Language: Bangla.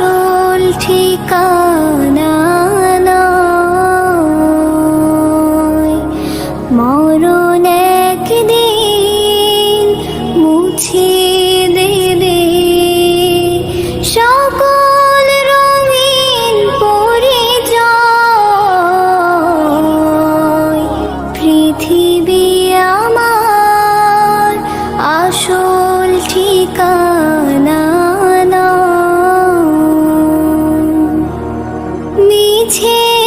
আসল ঠিকানা মরণ একদিন মুছে 七